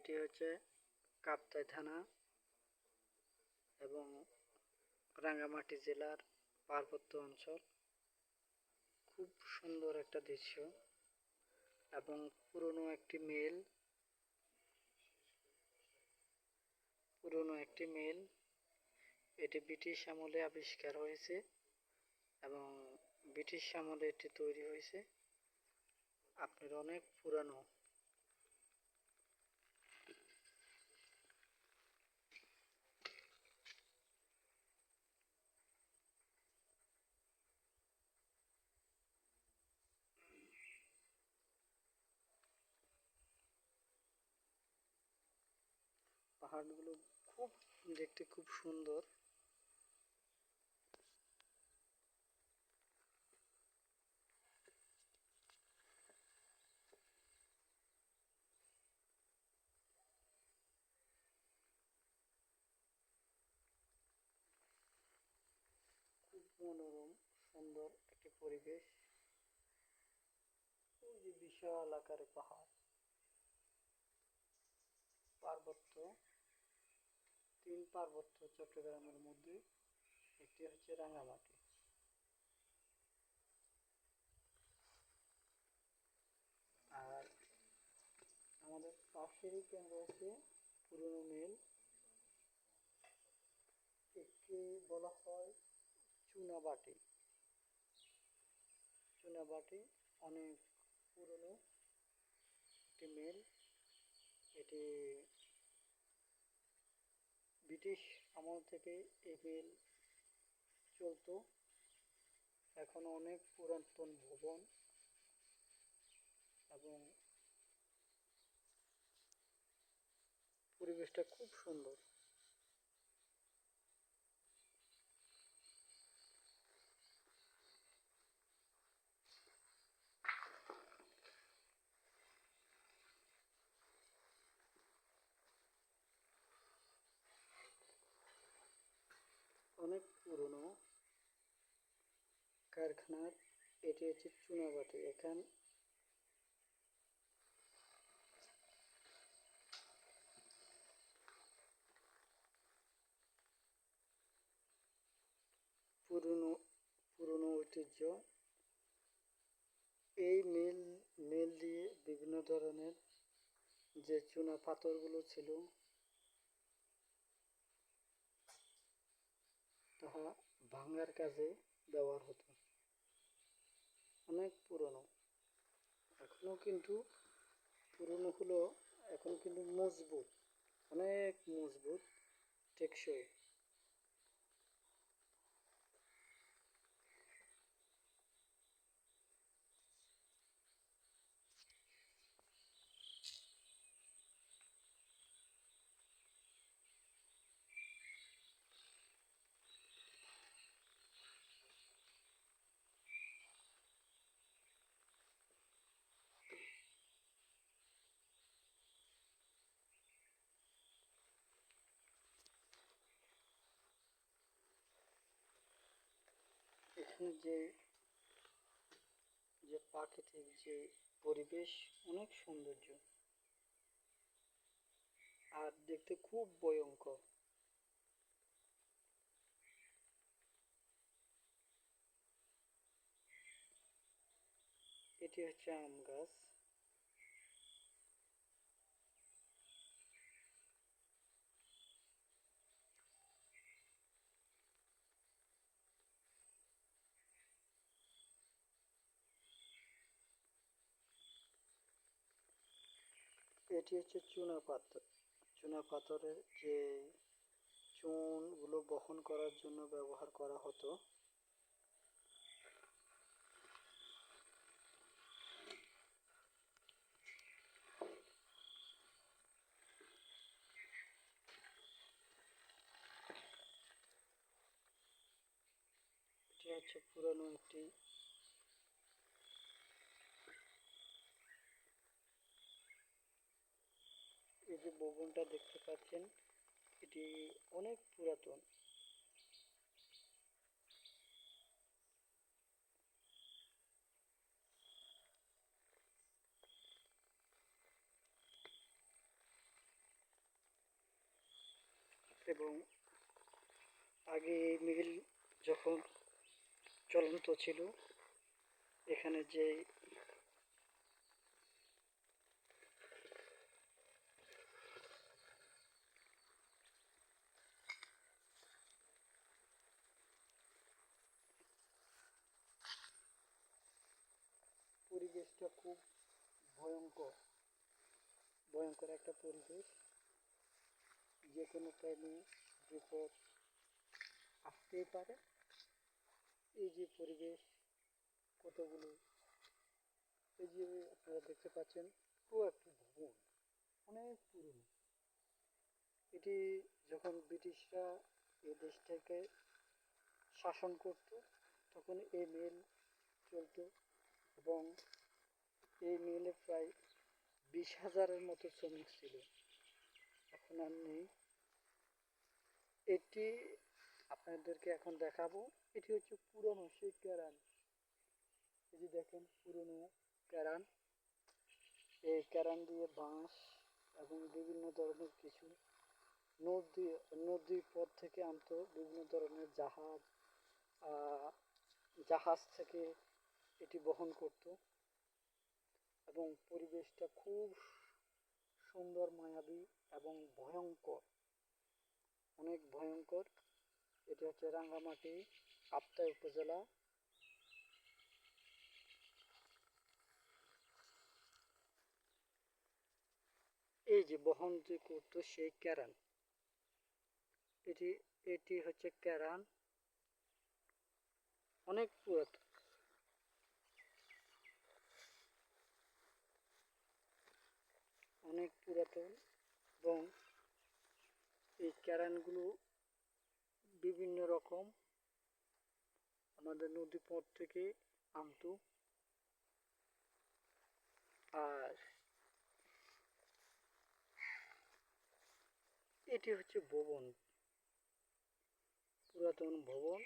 এটি হচ্ছে কাপ্তাই থানা এবং রাঙ্গামাটি জেলার পার্বত্য অঞ্চল। খুব সুন্দর একটা দৃশ্য এবং পুরনো একটি মেল, পুরনো একটি মেল। এটি ব্রিটিশ আমলে আবিষ্কার হয়েছে এবং ব্রিটিশ আমলে এটি তৈরি হয়েছে। আপনার অনেক পুরানো পাহাড়গুলো খুব দেখতে খুব সুন্দর। মনোরম, সুন্দর একটি পরিবেশ। ওই যে বিশাল আকারে পাহাড়। পার্বত্য। তিন পার্বত্য চট্টগ্রামের মধ্যে, একটি হচ্ছে রাঙামাটি আর আমাদের পাশেরই কেন্দ্র হচ্ছে পুরনো মিল। একে বলা হয় চুনাবাটি। চুনাবাটি অনেক পুরনো একটি মিল। এটি ব্রিটিশ আমল থেকে এই চলতো। এখন অনেক পুরাতন ভবন এবং পরিবেশটা খুব সুন্দর অনেক পুরনো কারখানার, এটি হচ্ছে চুনাবাটি, এখান পুরনো পুরনো ঐতিহ্য। এই মিল মিল দিয়ে বিভিন্ন ধরনের যে চুনা পাথরগুলো ছিল, তাহা ভাঙার কাজে ব্যবহার হতো। অনেক পুরনো। এখনও কিন্তু পুরনো হলো এখন কিন্তু মজবুত অনেক মজবুত টেকসই। এখানে যে যে প্রাকৃতিক যে পরিবেশ অনেক সৌন্দর্য। আর দেখতে খুব ভয়ঙ্কর। এটি হচ্ছে আম গাছ। এটি হচ্ছে চুনা পাথর। চুনা পাথরের যে চুনগুলো বহন করার জন্য ব্যবহার করা হতো। এটি হচ্ছে পুরানো একটি যে ভবনটা দেখতে পাচ্ছেন, এটি অনেক পুরাতন। এবং আগে মিল যখন চলন্ত ছিল, এখানে যে পরিবেশটা খুব ভয়ঙ্কর ভয়ঙ্কর একটা পরিবেশ। যে কোনো টাইমে বিপদ আসতেই পারে। এই যে পরিবেশ, কতগুলো, এই যে আপনারা দেখতে পাচ্ছেন, পুরো একটি ভবন, অনেক পুরনো। এটি যখন ব্রিটিশরা এই দেশটাকে শাসন করত, তখন এই মিল চলতো এবং এই মিলে প্রায় বিশ হাজারের মতো শ্রমিক ছিল। এখন নেই এটি আপনাদেরকে এখন দেখাবো। এটি হচ্ছে পুরনো সেই ক্যারান যে দেখেন, পুরনো ক্যারান এই ক্যারান দিয়ে বাঁশ এবং বিভিন্ন ধরনের কিছু নদী নদীর পথ থেকে আনতো বিভিন্ন ধরনের জাহাজ জাহাজ থেকে এটি বহন করত। এবং পরিবেশটা খুব সুন্দর, মায়াবী এবং ভয়ঙ্কর। অনেক ভয়ঙ্কর। এটি হচ্ছে রাঙ্গামাটি আপ্তায় উপজেলা। এই যে বহন যে করতো সেই ক্যারান এটি এটি হচ্ছে ক্যারান অনেক পুরাতন। অনেক পুরাতন এবং এই ক্যারানগুলো বিভিন্ন রকম আমাদের নদী পথ থেকে আনতো। আর এটি হচ্ছে ভবন, পুরাতন ভবন।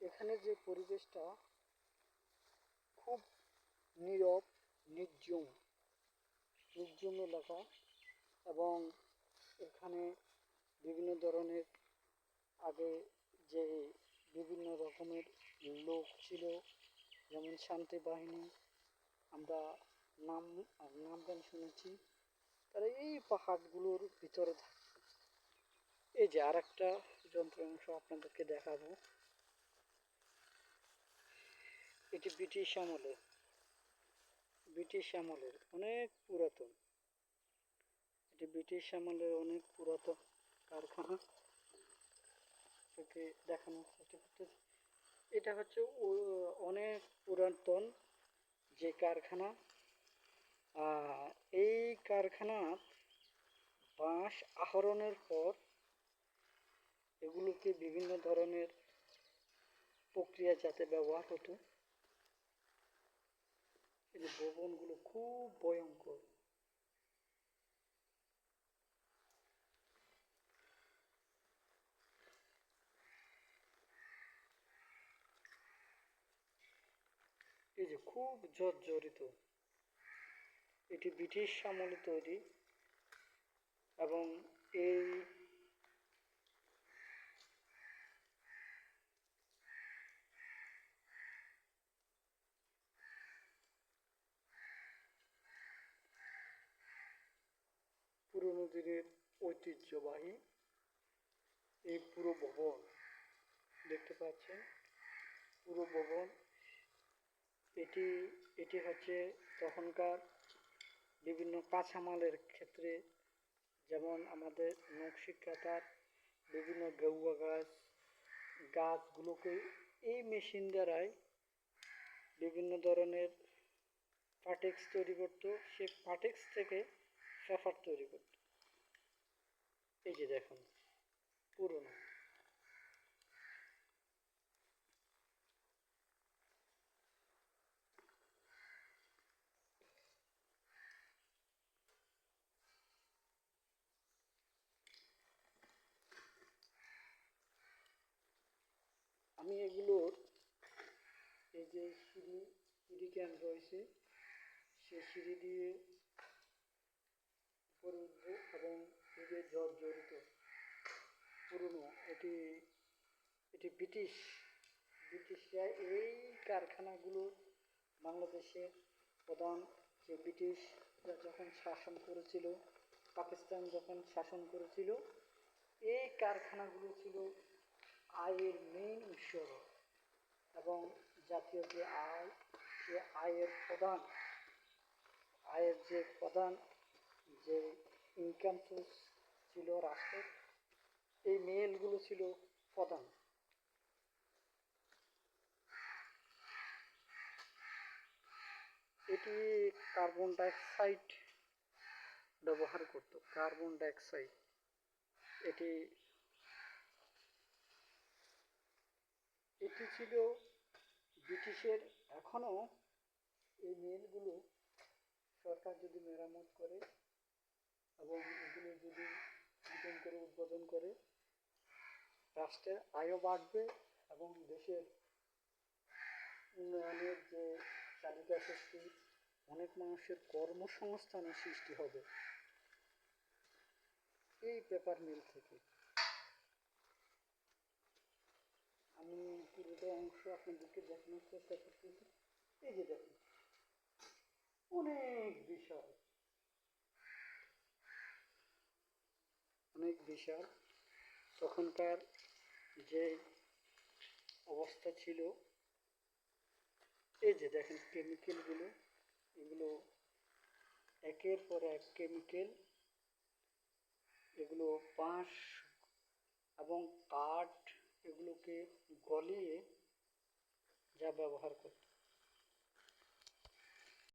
এখানে যে পরিবেশটা খুব নীরব, নির্জুম। নির্জুম এলাকা এবং এখানে বিভিন্ন ধরনের আগে যে বিভিন্ন রকমের লোক ছিল, যেমন শান্তি বাহিনী, আমরা নাম নাম গান শুনেছি, তারা এই পাহাড়গুলোর ভিতরে থাকে। এই যে আর একটা যন্ত্রাংশ আপনাদেরকে দেখাবো। এটি ব্রিটিশ আমলে, ব্রিটিশ আমলের অনেক পুরাতন। এটি ব্রিটিশ আমলের অনেক পুরাতন কারখানা। দেখানোর চেষ্টা করতেছি। এটা হচ্ছে অনেক পুরাতন যে কারখানা। এই কারখানার বাঁশ আহরণের পর এগুলোকে বিভিন্ন ধরনের প্রক্রিয়া যাতে ব্যবহার হতো এই যে ভবনগুলো খুব ভয়ঙ্কর। এই যে খুব জর্জরিত। এটি ব্রিটিশ আমলে তৈরি এবং এই পুরনো দিনের ঐতিহ্যবাহী এই পুরো ভবন দেখতে পাচ্ছেন। পুরো ভবন এটি এটি হচ্ছে তখনকার বিভিন্ন কাঁচামালের ক্ষেত্রে, যেমন আমাদের নকশি কাটার বিভিন্ন গেউয়া গাছ, গাছগুলোকে এই মেশিন দ্বারাই বিভিন্ন ধরনের পাটেক্স তৈরি করতো। সে পাটেক্স থেকে পেপার তৈরি করতো। এই যে দেখুন, পুরনো। আমি এগুলোর এই যে সিঁড়ি সিঁড়ি ক্যাম্প রয়েছে, সে সিঁড়ি দিয়ে পরিব এবং যুগে জর্জরিত পুরনো, এটি এটি ব্রিটিশ। ব্রিটিশরা এই কারখানাগুলো বাংলাদেশের প্রধান যে ব্রিটিশরা যখন শাসন করেছিল, পাকিস্তান যখন শাসন করেছিল, এই কারখানাগুলো ছিল আয়ের মেইন উৎস এবং জাতীয় যে আয়, সে আয়ের প্রধান, আয়ের যে প্রধান, যে সোর্স ছিল রাষ্ট্রের, এই মেলগুলো ছিল প্রধান। এটি কার্বন ডাইঅক্সাইড ব্যবহার করত, কার্বন ডাইঅক্সাইড। এটি এটি ছিল ব্রিটিশের, এখনও এই মিলগুলো সরকার যদি মেরামত করে এবং এগুলো যদি নতুন করে, উদ্বোধন করে রাষ্ট্রের আয়ও বাড়বে এবং দেশের উন্নয়নের যে চালিকা শক্তি, অনেক মানুষের কর্মসংস্থানের সৃষ্টি হবে। এই পেপার মিল থেকে। আমি পুরোটা অংশ আপনাদেরকে দেখানোর চেষ্টা করতেছি। এই যে দেখুন, অনেক বিশাল অনেক বিশাল। তখনকার যে অবস্থা ছিল, এই যে দেখেন কেমিক্যালগুলো এগুলো একের পর এক কেমিক্যাল এগুলো বাঁশ এবং কাঠ এগুলোকে গলিয়ে যা ব্যবহার করত।